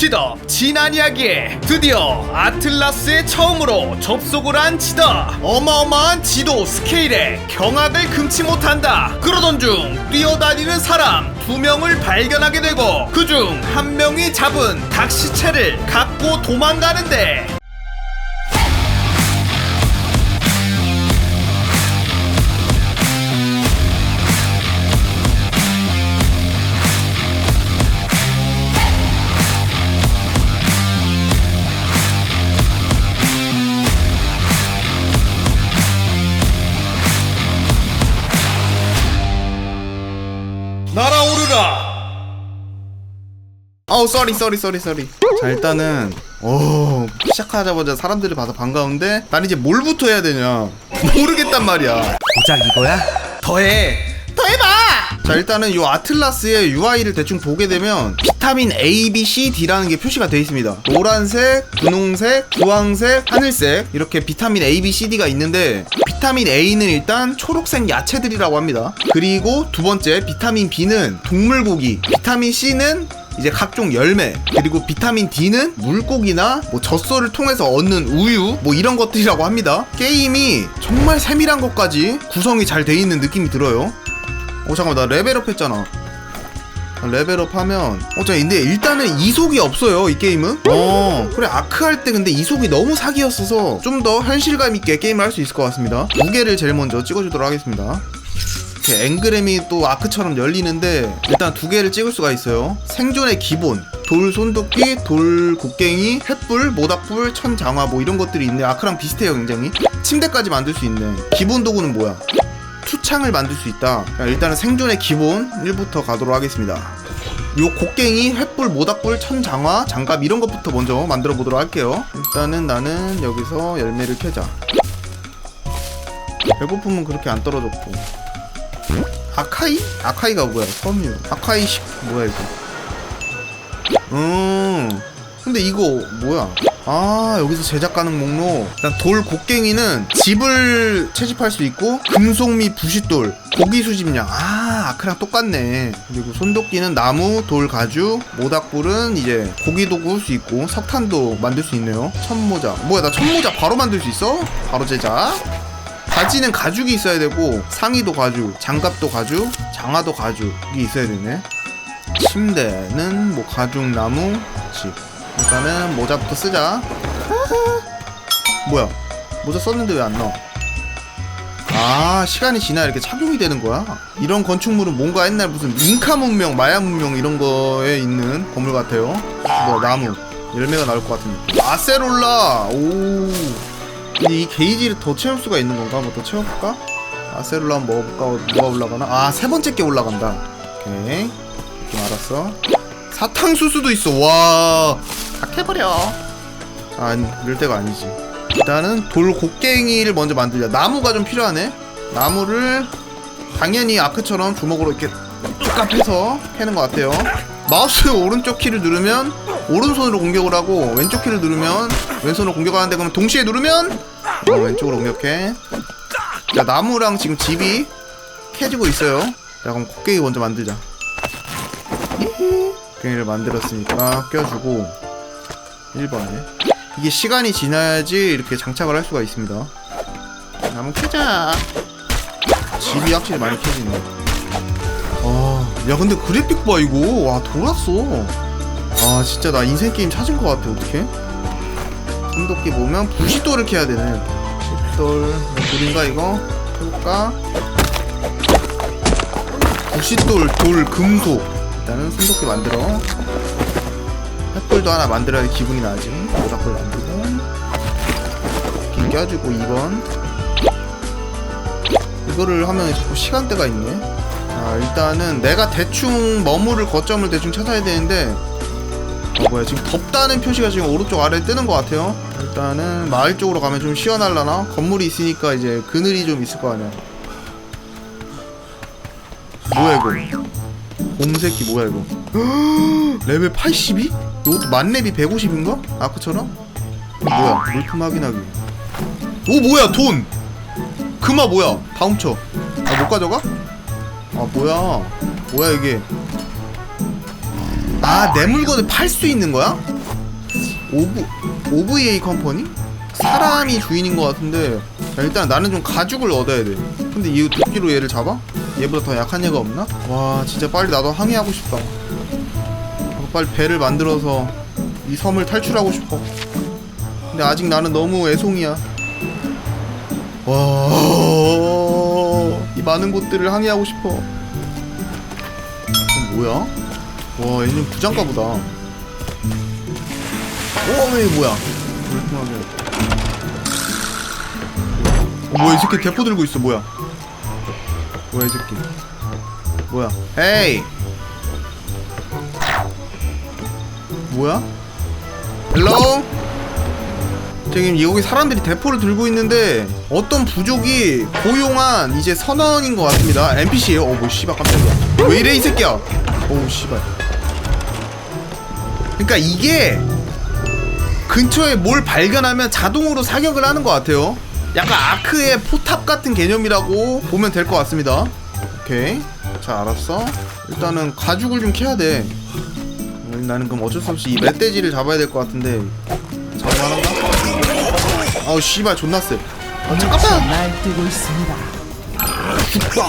지덕 지난 이야기에 드디어 아틀라스에 처음으로 접속을 한 지덕 어마어마한 지도 스케일에 경악을 금치 못한다. 그러던 중 뛰어다니는 사람 두 명을 발견하게 되고 그 중 한 명이 잡은 닭 시체를 갖고 도망가는데 아우 쏘리 쏘리 쏘리 쏘리 자 일단은 오 시작하자마자 사람들을 봐서 반가운데 난 이제 뭘부터 해야 되냐? 모르겠단 말이야. 고작 이거야? 더해. 더해봐! 자 일단은 요 아틀라스의 UI를 대충 보게 되면 비타민 A, B, C, D라는 게 표시가 되어 있습니다. 노란색, 분홍색, 주황색, 하늘색 이렇게 비타민 A, B, C, D가 있는데 비타민 A는 일단 초록색 야채들이라고 합니다. 그리고 두 번째 비타민 B는 동물고기 비타민 C는 이제 각종 열매 그리고 비타민 D는 물고기나 뭐 젖소를 통해서 얻는 우유 뭐 이런 것들이라고 합니다. 게임이 정말 세밀한 것까지 구성이 잘 돼 있는 느낌이 들어요. 어 잠깐만 나 레벨업 했잖아. 아, 레벨업 하면 어 잠깐 근데 일단은 이속이 없어요 이 게임은. 어 그래 아크 할 때 근데 이속이 너무 사기였어서 좀 더 현실감 있게 게임을 할 수 있을 것 같습니다. 무게를 제일 먼저 찍어주도록 하겠습니다 이렇게 앵그램이 또 아크처럼 열리는데 일단 두 개를 찍을 수가 있어요. 생존의 기본. 돌 손도끼, 돌 곡괭이, 횃불, 모닥불, 천장화 뭐 이런 것들이 있네. 아크랑 비슷해요, 굉장히. 침대까지 만들 수 있네. 기본 도구는 뭐야? 투창을 만들 수 있다. 자, 일단은 생존의 기본 1부터 가도록 하겠습니다. 요 곡괭이, 횃불, 모닥불, 천장화, 장갑 이런 것부터 먼저 만들어 보도록 할게요. 일단은 나는 여기서 열매를 캐자. 배고픔은 그렇게 안 떨어졌고. 아카이? 아카이가 뭐야? 섬유. 아카이 식 뭐야 이거? 음. 근데 이거 뭐야? 아 여기서 제작 가능 목록. 일단 돌 곡괭이는 집을 채집할 수 있고 금속 및 부싯돌, 고기 수집량. 아 아크랑 똑같네. 그리고 손도끼는 나무, 돌 가죽, 모닥불은 이제 고기 도구 할수 있고 석탄도 만들 수 있네요. 천모자. 뭐야 나 천모자 바로 만들 수 있어? 바로 제작. 바지는 가죽이 있어야 되고 상의도 가죽, 장갑도 가죽, 장화도 가죽이 있어야 되네. 침대는 뭐 가죽, 나무, 집. 일단은 모자부터 쓰자. 뭐야? 모자 썼는데 왜 안 나와? 아 시간이 지나 이렇게 착용이 되는 거야? 이런 건축물은 뭔가 옛날 무슨 잉카 문명, 마야 문명 이런 거에 있는 건물 같아요. 뭐 나무 열매가 나올 것 같은 느낌. 아세롤라 오. 근데 이 게이지를 더 채울 수가 있는 건가? 뭐더 채워볼까? 아세롤라 한번 먹어볼까? 뭐가 올라가나? 아, 세 번째 게 올라간다. 오케이. 느낌 알았어. 사탕수수도 있어. 와. 다 캐버려. 아, 이럴 때가 아니지. 일단은 돌 곡괭이를 먼저 만들자. 나무가 좀 필요하네. 나무를 당연히 아크처럼 주먹으로 이렇게 뚝뚝 해서 캐는 것 같아요. 마우스 오른쪽 키를 누르면 오른손으로 공격을 하고 왼쪽 키를 누르면 왼손으로 공격을 하는데 그러면 동시에 누르면 어, 왼쪽으로 공격해. 자 나무랑 지금 집이 캐지고 있어요. 자 그럼 곡괭이 먼저 만들자. 곡괭이를 만들었으니까 껴주고 1번에 이게 시간이 지나야지 이렇게 장착을 할 수가 있습니다. 나무 캐자. 집이 확실히 많이 캐지네. 아, 야 근데 그래픽 봐 이거 와 돌았어. 아 진짜 나 인생 게임 찾은 것 같아 어떻게? 손도끼 보면 부싯돌을 캐야 되네. 부싯돌 돌인가 이거? 해볼까? 부싯돌 돌 금속 일단은 손도끼 만들어. 횃불도 하나 만들어야 기분이 나지. 모닥불 만들고 긴 껴주고 2번. 이거를 하면 자꾸 시간대가 있네. 자 일단은 내가 대충 머무를 거점을 대충 찾아야 되는데 어 뭐야 지금 덥다는 표시가 지금 오른쪽 아래에 뜨는 것 같아요. 일단은 마을 쪽으로 가면 좀 시원할라나? 건물이 있으니까 이제 그늘이 좀 있을 거 아니야. 뭐야 이거? 곰새끼 뭐야 이거? 레벨 82? 이것도 만렙이 150인가? 아크처럼? 뭐야 물품 확인하기. 오 뭐야 돈! 금화 뭐야? 다 훔쳐. 아 못 가져가? 아 뭐야? 뭐야 이게 아 내 물건을 팔 수 있는 거야? 오브 OVA 컴퍼니? 사람이 주인인 것 같은데 자, 일단 나는 좀 가죽을 얻어야 돼 근데 이 도끼로 얘를 잡아? 얘보다 더 약한 얘가 없나? 와 진짜 빨리 나도 항해하고 싶다 빨리 배를 만들어서 이 섬을 탈출하고 싶어 근데 아직 나는 너무 애송이야 와이 많은 곳들을 항해하고 싶어 뭐야? 와 얘는 부장가 보다 오, 이게 뭐야? 어, 뭐야, 이 새끼 대포 들고 있어, 뭐야? 뭐야, 이 새끼. 뭐야? 헤이! 뭐야? 헬로? 지금 여기 사람들이 대포를 들고 있는데 어떤 부족이 고용한 이제 선원인 것 같습니다. NPC예요. 어, 뭐 씨발 깜짝이야. 왜 이래 이 새끼야? 오, 씨발. 그러니까 이게 근처에 뭘 발견하면 자동으로 사격을 하는 것 같아요. 약간 아크의 포탑 같은 개념이라고 보면 될 것 같습니다. 오케이. 자, 알았어. 일단은 가죽을 좀 캐야 돼. 음, 나는 그럼 어쩔 수 없이 이 멧돼지를 잡아야 될 것 같은데. 잡아만한가? 아우, 씨발, 존나 세. 아, 잠깐만! 날뛰고 있습니다. 죽다.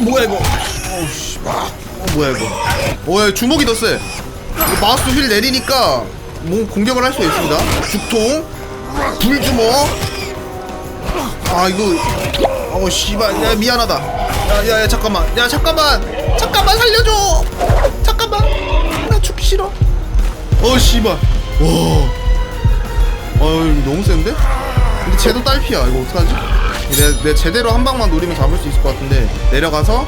뭐야, 이거? 어우, 씨발. 어, 뭐야, 이거? 어, 야, 주먹이 더 세. 마우스 휠 내리니까 뭐 공격을 할 수 있습니다. 죽통, 불주먹. 아 이거, 어 씨발, 야 미안하다. 야, 야, 야 잠깐만, 야 잠깐만, 잠깐만 살려줘. 잠깐만, 나 죽기 싫어. 어 씨발, 와, 어 이거 너무 센데? 근데 쟤도 딸피야. 이거 어떡하지? 내, 내 제대로 한 방만 노리면 잡을 수 있을 것 같은데 내려가서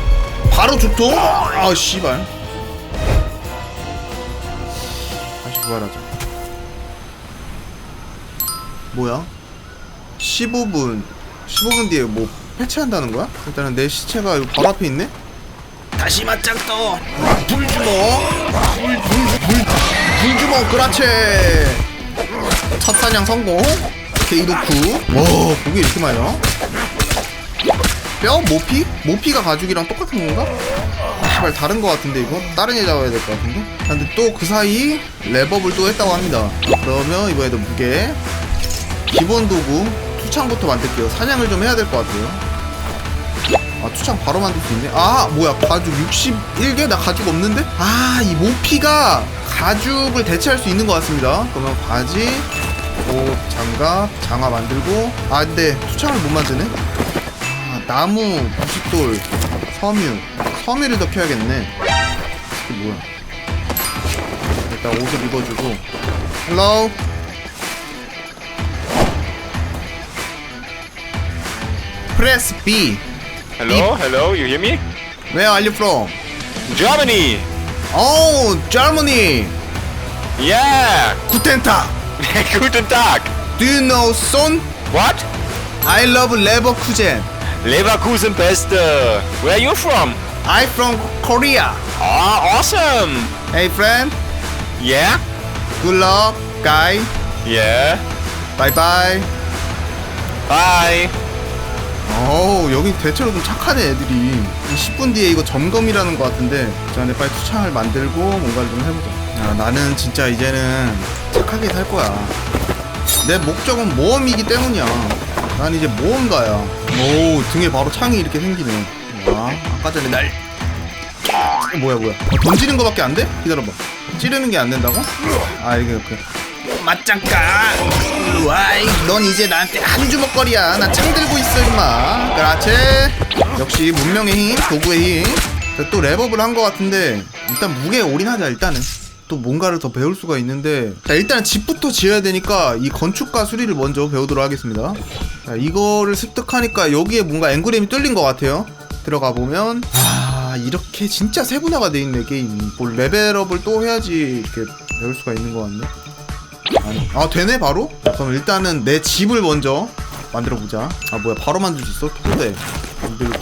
바로 죽통. 아 씨발. 부활하자. 뭐야? 15분 15분 뒤에 뭐 해체한다는 거야? 일단은 내 시체가 여기 바로 앞에 있네? 다시 맞짱 떠 불주먹 불, 불, 불, 불주먹 그라체 첫 사냥 성공 게이도쿠 와 고기 이렇게 많이 나와? 뼈? 모피? 모피가 가죽이랑 똑같은 건가? 아, 씨발 다른 거 같은데 이거? 다른 애 잡아야 될 것 같은데? 아, 근데 또 그 사이 랩업을 또 했다고 합니다 그러면 이번에도 무게 기본 도구 투창부터 만들게요 사냥을 좀 해야 될 것 같아요 아 투창 바로 만들 수 있네 아 뭐야 가죽 61개? 나 가죽 없는데? 아 이 모피가 가죽을 대체할 수 있는 것 같습니다 그러면 바지 옷 장갑 장화 만들고 아 근데 투창을 못 만드네 아, 나무 부싯돌 섬유 섬유를 더 켜야겠네 이게 뭐야 일단 옷을 입어주고 헬로 프레스 B Hello, hello, you hear me? Where are you from? Germany! Oh, Germany Yeah! Guten Tag Guten Tag! Do you know Son? What? I love Leverkusen Leverkusen Beste! Where are you from? I from Korea. Oh, awesome! Hey friend. Yeah? Good luck guy. Yeah? Bye bye. Bye! 어우 여기 대체로 좀 착하네 애들이. 10분 뒤에 이거 점검이라는 것 같은데 저 안에 빨리 투창을 만들고 뭔가를 좀 해보자. 야, 나는 진짜 이제는 착하게 살 거야. 내 목적은 모험이기 때문이야. 난 이제 모험가야. 오 등에 바로 창이 이렇게 생기네 와 아까 전에 날. 어, 뭐야 뭐야? 어, 던지는 거밖에 안 돼? 기다려봐. 찌르는 게 안 된다고? 아 이게 그 맞짱까 와이. 넌 이제 나한테 한 주먹거리야. 나 창 들고 있어 임마. 그렇지? 역시 문명의 힘 도구의 힘또 랩업을 한 것 같은데 일단 무게에 올인하자 일단은. 또 뭔가를 더 배울 수가 있는데. 자 일단 집부터 지어야 되니까 이 건축가 수리를 먼저 배우도록 하겠습니다. 자 이거를 습득하니까 여기에 뭔가 앵그램이 뚫린 것 같아요 들어가 보면 아 이렇게 진짜 세분화가 돼 있네 게임이 뭐 레벨업을 또 해야지 이렇게 배울 수가 있는 것 같네 아니, 아 되네 바로? 그럼 일단은 내 집을 먼저 만들어 보자. 아 뭐야 바로 만들 수 있어? 토대 만들고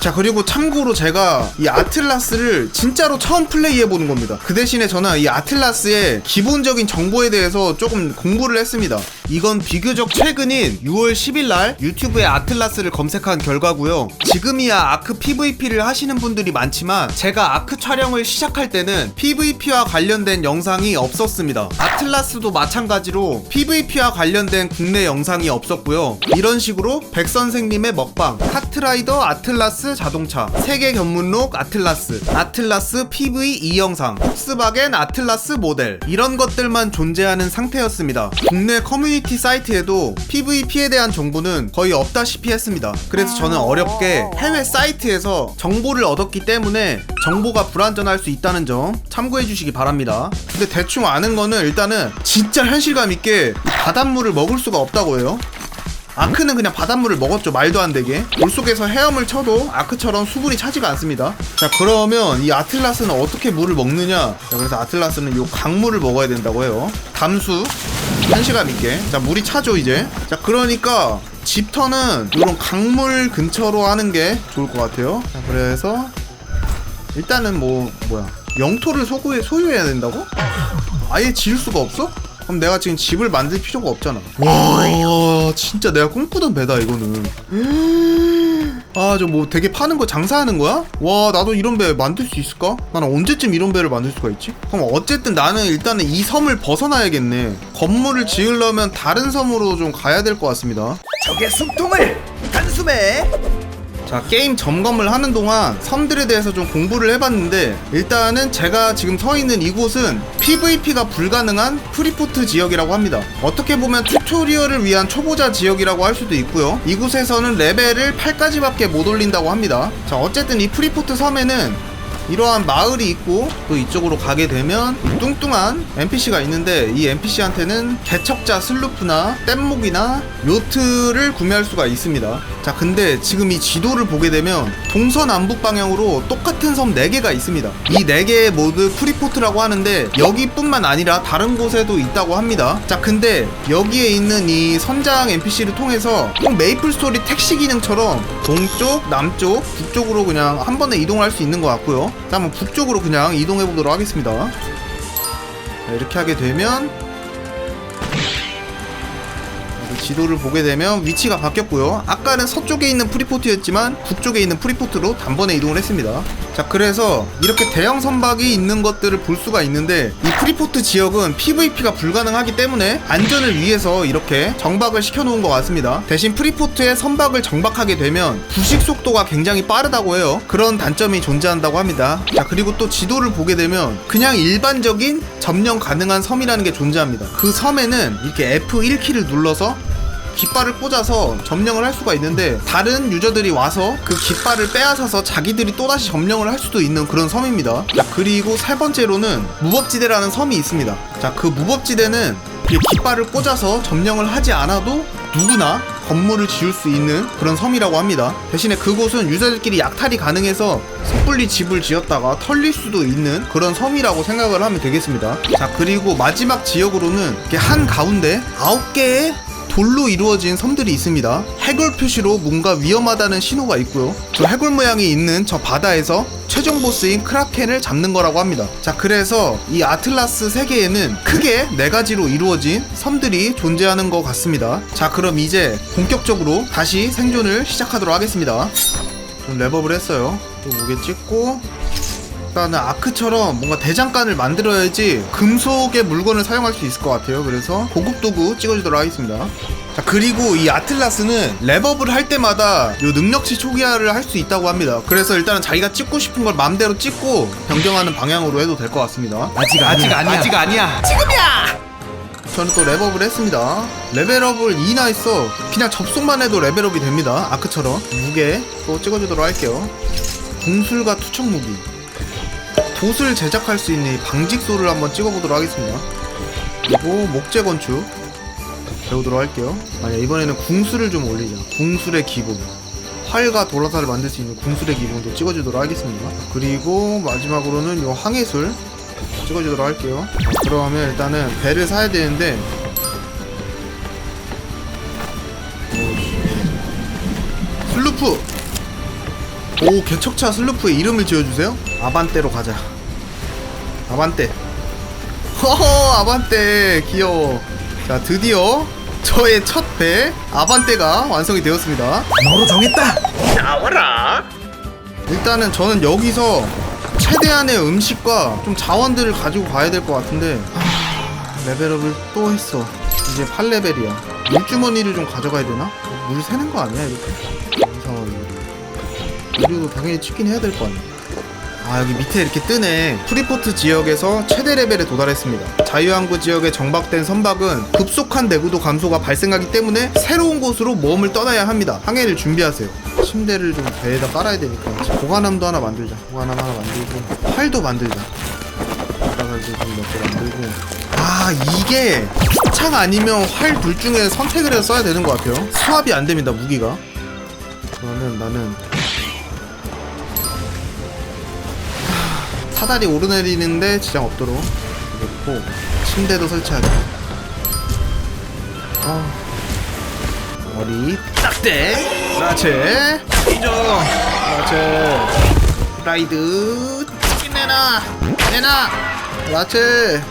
자 그리고 참고로 제가 이 아틀라스를 진짜로 처음 플레이해 보는 겁니다 그 대신에 저는 이 아틀라스의 기본적인 정보에 대해서 조금 공부를 했습니다 이건 비교적 최근인 6월 10일 날 유튜브에 아틀라스를 검색한 결과고요. 지금이야 아크 PVP를 하시는 분들이 많지만 제가 아크 촬영을 시작할 때는 PVP와 관련된 영상이 없었습니다. 아틀라스도 마찬가지로 PVP와 관련된 국내 영상이 없었고요. 이런 식으로 백 선생님의 먹방 카트라이더 아틀라스 자동차 세계 견문록 아틀라스 아틀라스 PV 2 영상 폭스바겐 아틀라스 모델 이런 것들만 존재하는 상태였습니다. 국내 커뮤니티 사이트에도 PVP에 대한 정보는 거의 없다시피 했습니다. 그래서 저는 어렵게 해외 사이트에서 정보를 얻었기 때문에 정보가 불완전할 수 있다는 점 참고해 주시기 바랍니다. 근데 대충 아는 거는 일단은 진짜 현실감 있게 이 바닷물을 먹을 수가 없다고 해요. 아크는 그냥 바닷물을 먹었죠 말도 안 되게. 물속에서 헤엄을 쳐도 아크처럼 수분이 차지가 않습니다. 자 그러면 이 아틀라스는 어떻게 물을 먹느냐? 자 그래서 아틀라스는 요 강물을 먹어야 된다고 해요. 담수 현실감 있게 자 물이 차죠 이제 자 그러니까 집터는 이런 강물 근처로 하는 게 좋을 것 같아요 자 그래서 일단은 뭐 뭐야 영토를 소유해, 소유해야 된다고? 아예 지을 수가 없어? 그럼 내가 지금 집을 만들 필요가 없잖아. 와, 진짜 내가 꿈꾸던 배다 이거는. 아, 저 뭐 되게 파는 거 장사하는 거야? 와, 나도 이런 배 만들 수 있을까? 나는 언제쯤 이런 배를 만들 수가 있지? 그럼 어쨌든 나는 일단은 이 섬을 벗어나야겠네. 건물을 지으려면 다른 섬으로 좀 가야 될 것 같습니다. 적의 숨통을 단숨에 자 게임 점검을 하는 동안 섬들에 대해서 좀 공부를 해봤는데 일단은 제가 지금 서 있는 이곳은 PVP가 불가능한 프리포트 지역이라고 합니다. 어떻게 보면 튜토리얼을 위한 초보자 지역이라고 할 수도 있고요. 이곳에서는 레벨을 8까지밖에 못 올린다고 합니다. 자 어쨌든 이 프리포트 섬에는 이러한 마을이 있고 또 이쪽으로 가게 되면 뚱뚱한 NPC가 있는데 이 NPC한테는 개척자 슬루프나 뗏목이나 요트를 구매할 수가 있습니다. 자 근데 지금 이 지도를 보게 되면 동서남북 방향으로 똑같은 섬 4개가 있습니다. 이 4개의 모두 프리포트라고 하는데 여기뿐만 아니라 다른 곳에도 있다고 합니다. 자 근데 여기에 있는 이 선장 NPC를 통해서 꼭 메이플 스토리 택시 기능처럼 동쪽, 남쪽, 북쪽으로 그냥 한 번에 이동할 수 있는 것 같고요. 자, 한번 북쪽으로 그냥 이동해 보도록 하겠습니다. 자, 이렇게 하게 되면 지도를 보게 되면 위치가 바뀌었고요. 아까는 서쪽에 있는 프리포트였지만 북쪽에 있는 프리포트로 단번에 이동을 했습니다. 자, 그래서 이렇게 대형 선박이 있는 것들을 볼 수가 있는데 이 프리포트 지역은 PVP가 불가능하기 때문에 안전을 위해서 이렇게 정박을 시켜놓은 것 같습니다. 대신 프리포트에 선박을 정박하게 되면 부식 속도가 굉장히 빠르다고 해요. 그런 단점이 존재한다고 합니다. 자, 그리고 또 지도를 보게 되면 그냥 일반적인 점령 가능한 섬이라는 게 존재합니다. 그 섬에는 이렇게 F1키를 눌러서 깃발을 꽂아서 점령을 할 수가 있는데 다른 유저들이 와서 그 깃발을 빼앗아서 자기들이 또다시 점령을 할 수도 있는 그런 섬입니다. 자, 그리고 세 번째로는 무법지대라는 섬이 있습니다. 자, 그 무법지대는 이 깃발을 꽂아서 점령을 하지 않아도 누구나 건물을 지을 수 있는 그런 섬이라고 합니다. 대신에 그곳은 유저들끼리 약탈이 가능해서 섣불리 집을 지었다가 털릴 수도 있는 그런 섬이라고 생각을 하면 되겠습니다. 자, 그리고 마지막 지역으로는 한 가운데 아홉 개의 돌로 이루어진 섬들이 있습니다. 해골 표시로 뭔가 위험하다는 신호가 있고요. 저 해골 모양이 있는 저 바다에서 최종 보스인 크라켄을 잡는 거라고 합니다. 자, 그래서 이 아틀라스 세계에는 크게 네 가지로 이루어진 섬들이 존재하는 것 같습니다. 자, 그럼 이제 본격적으로 다시 생존을 시작하도록 하겠습니다. 좀 랩업을 했어요. 또 무게 찍고 일단은 아크처럼 뭔가 대장간을 만들어야지 금속의 물건을 사용할 수 있을 것 같아요. 그래서 고급 도구 찍어주도록 하겠습니다. 자 그리고 이 아틀라스는 랩업을 할 때마다 요 능력치 초기화를 할 수 있다고 합니다. 그래서 일단은 자기가 찍고 싶은 걸 맘대로 찍고 변경하는 방향으로 해도 될 것 같습니다. 아직 아직 아니야 아직 아니야 저는 또 랩업을 했습니다. 레벨업을 2나 했어. 그냥 접속만 해도 레벨업이 됩니다. 아크처럼. 무게 또 찍어주도록 할게요. 궁술과 투척 무기. 돛을 제작할 수 있는 이 방직소를 한번 찍어보도록 하겠습니다. 그리고 목재 건축 배우도록 할게요. 아니 이번에는 궁술을 좀 올리자. 궁술의 기본. 활과 도라사를 만들 수 있는 궁술의 기본도 찍어주도록 하겠습니다. 그리고 마지막으로는 요 항해술 찍어주도록 할게요. 자, 그러면 일단은 배를 사야 되는데. 슬루프 오 개척차 슬루프에 이름을 지어주세요. 아반떼로 가자. 아반떼. 허허 아반떼. 귀여워. 자 드디어 저의 첫 배 아반떼가 완성이 되었습니다. 바로 정했다. 나와라. 일단은 저는 여기서 최대한의 음식과 좀 자원들을 가지고 가야 될 것 같은데 하, 레벨업을 또 했어. 이제 8레벨이야. 물주머니를 좀 가져가야 되나? 물 새는 거 아니야 이렇게 우리도 당연히 찍긴 해야 될 거 아니야 아 여기 밑에 이렇게 뜨네. 프리포트 지역에서 최대 레벨에 도달했습니다. 자유항구 지역에 정박된 선박은 급속한 내구도 감소가 발생하기 때문에 새로운 곳으로 모험을 떠나야 합니다. 항해를 준비하세요. 침대를 좀 배에다 깔아야 되니까 보관함도 하나 만들자. 보관함 하나 만들고 활도 만들자. 바닥을 좀몇개 만들고. 아 이게 창 아니면 활 둘 중에 선택을 해서 써야 되는 것 같아요. 수압이 안 됩니다 무기가. 그러면 나는 사다리 오르내리는데 지장 없도록 놓고 침대도 설치하자 아. 머리 딱대. 그렇지 인정 그렇지 라이드. 내놔. 내놔. 그렇지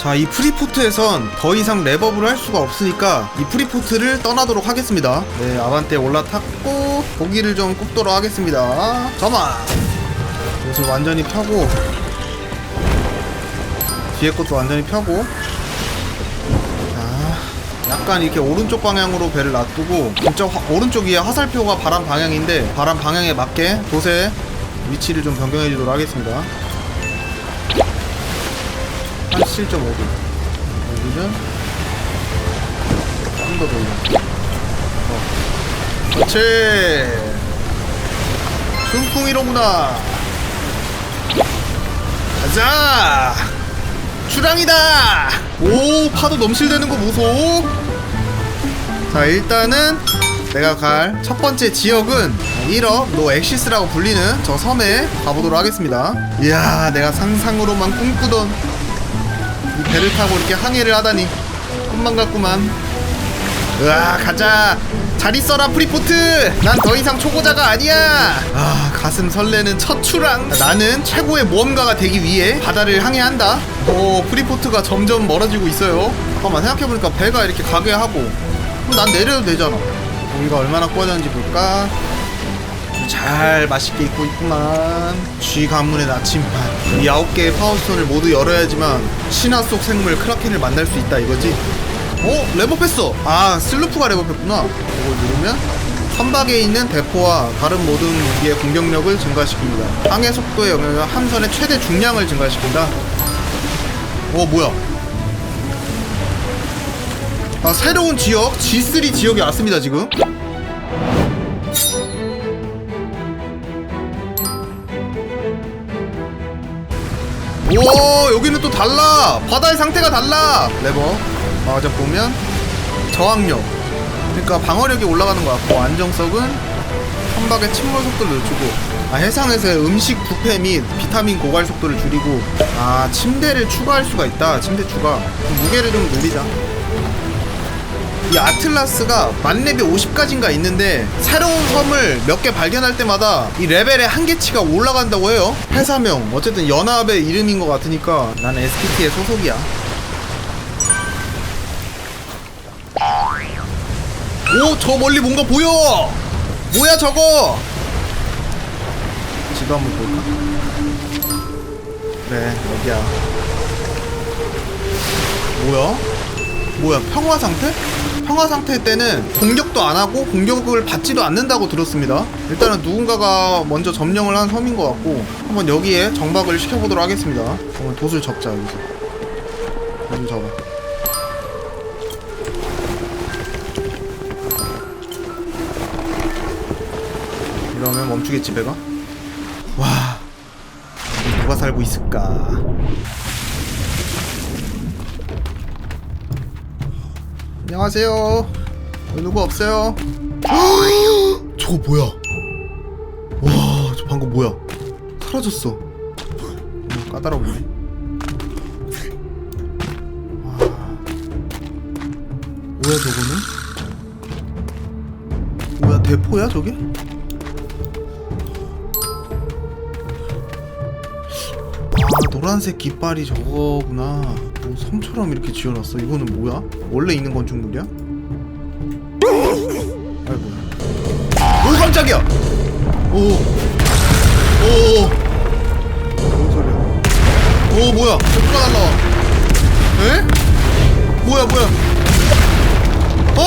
자, 이 프리포트에선 더 이상 랩업을 할 수가 없으니까 이 프리포트를 떠나도록 하겠습니다. 네, 아반떼 올라탔고 고기를 좀 굽도록 하겠습니다. 점 아! 옷을 완전히 펴고 뒤에 것도 완전히 펴고 자, 약간 이렇게 오른쪽 방향으로 배를 놔두고 이쪽 화- 오른쪽 위에 화살표가 바람 방향인데 바람 방향에 맞게 돛의 위치를 좀 변경해 주도록 하겠습니다. 한 7.5도 여기는 좀 더 돌려 어. 그렇지 순풍이로구나 가자! 출항이다! 오 파도 넘실대는 거 보소. 자 일단은 내가 갈 첫 번째 지역은 1업 노 엑시스라고 불리는 저 섬에 가보도록 하겠습니다. 이야 내가 상상으로만 꿈꾸던 이 배를 타고 이렇게 항해를 하다니. 꿈만 같구만. 으아 가자 잘 있어라 프리포트. 난 더 이상 초보자가 아니야. 아 가슴 설레는 첫 출항. 나는 최고의 모험가가 되기 위해 바다를 항해한다. 오 프리포트가 점점 멀어지고 있어요. 잠깐만 생각해보니까 배가 이렇게 가게 하고. 그럼 난 내려도 되잖아. 우리가 얼마나 꺼졌는지 볼까? 잘 맛있게 입고 있구만. 쥐 가문의 나침반. 이 아홉 개의 파워스톤을 모두 열어야지만 신화 속 생물 크라켄을 만날 수 있다 이거지 어? 랩업했어. 아 슬루프가 랩업했구나. 이걸 누르면 선박에 있는 대포와 다른 모든 무기의 공격력을 증가시킵니다. 항해 속도에 영향을 함선의 최대 중량을 증가시킨다. 어 뭐야? 아 새로운 지역 G3 지역에 왔습니다 지금. 오 여기는 또 달라. 바다의 상태가 달라. 레버 맞아 보면 저항력. 그러니까 방어력이 올라가는 것 같고 안정성은 선박의 침몰 속도를 늦추고 아, 해상에서의 음식 부패 및 비타민 고갈 속도를 줄이고 아 침대를 추가할 수가 있다 침대 추가. 무게를 좀 늘리자. 이 아틀라스가 만렙이 50까지인가 있는데 새로운 섬을 몇 개 발견할 때마다 이 레벨의 한계치가 올라간다고 해요. 회사명. 어쨌든 연합의 이름인 것 같으니까 나는 SKT의 소속이야 오 저 멀리 뭔가 보여 뭐야 저거 지도 한번 볼까? 그래 여기야 뭐야? 뭐야 평화 상태? 평화 상태 때는 공격도 안 하고 공격을 받지도 않는다고 들었습니다. 일단은 누군가가 먼저 점령을 한 섬인 것 같고 한번 여기에 정박을 시켜보도록 하겠습니다. 한번 돛을 접자 여기서. 돛을 접어. 이러면 멈추겠지 배가? 와 누가 살고 있을까? 안녕하세요. 누구 없어요? 저거 뭐야? 와, 저 방금 뭐야? 사라졌어. 어, 까다롭네. 와. 뭐야 저거는? 뭐야 대포야 저게? 노란색 깃발이 저거구나. 뭐 섬처럼 이렇게 지어놨어. 이거는 뭐야? 원래 있는 건축물이야? 아이고야. 오 깜짝이야! 오오오 뭔 소리야? 오 뭐야? 누가 날라와. 에? 뭐야 뭐야? 어